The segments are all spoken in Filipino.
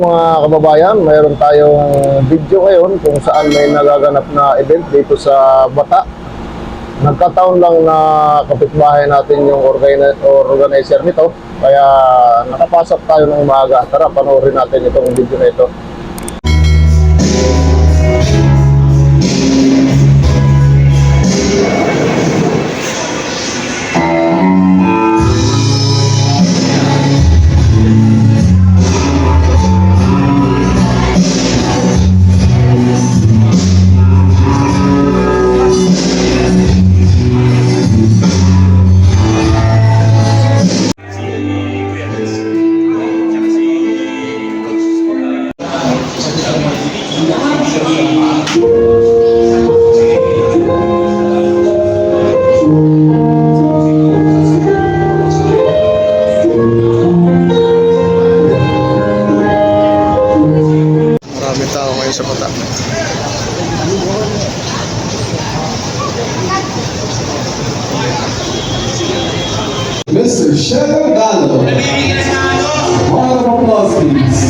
Mga kababayan, mayroon tayong video ngayon kung saan may nagaganap na event dito sa Bata. Nagkataon lang na kapitbahay natin yung organi- organizer nito, kaya nakapasok tayo ng umaga. Tara, panoorin natin itong video na ito. Sa Bata. Mr. Shadow Gallo. Round of applause, please.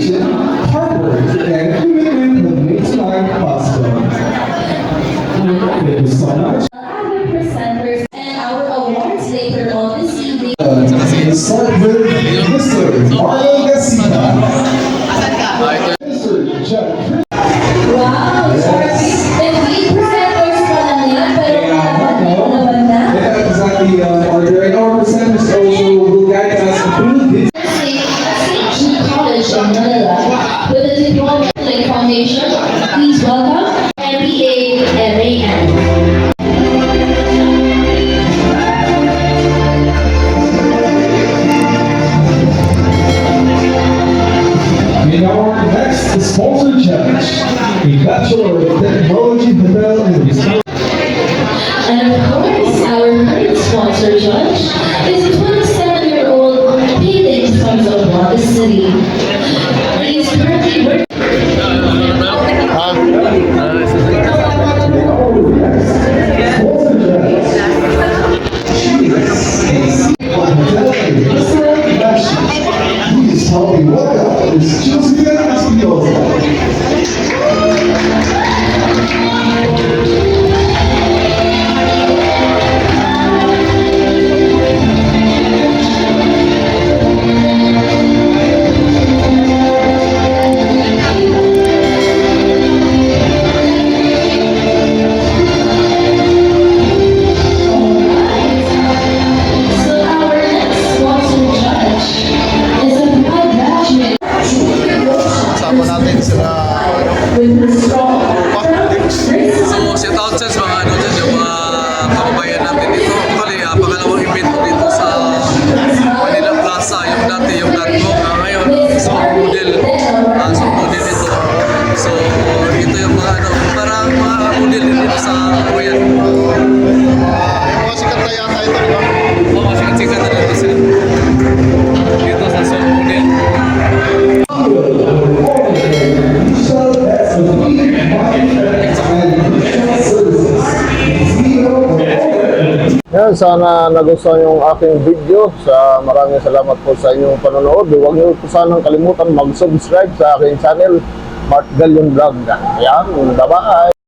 vision, hard work, and commitment have made tonight possible. Thank you so much. Our presenters and our awards later on this evening. Uh, Let's In our next sponsor judge, a Bachelor of Technology Hotel. And of course, our current sponsor judge is a 27-year-old Payday from Zamboanga City. So, shout out sa mga ano yung mga kababayan natin dito. Actually, uh, pangalawang event ko dito sa Manila Plaza. Yung dati, yung datmo. Uh, ngayon, so model. Uh, so model ito. So, Yan, sana nagustuhan yung aking video. Sa maraming salamat po sa inyong panonood. Huwag niyo po sanang kalimutan mag-subscribe sa aking channel, Mark Galion Vlog. Yan, bye-bye!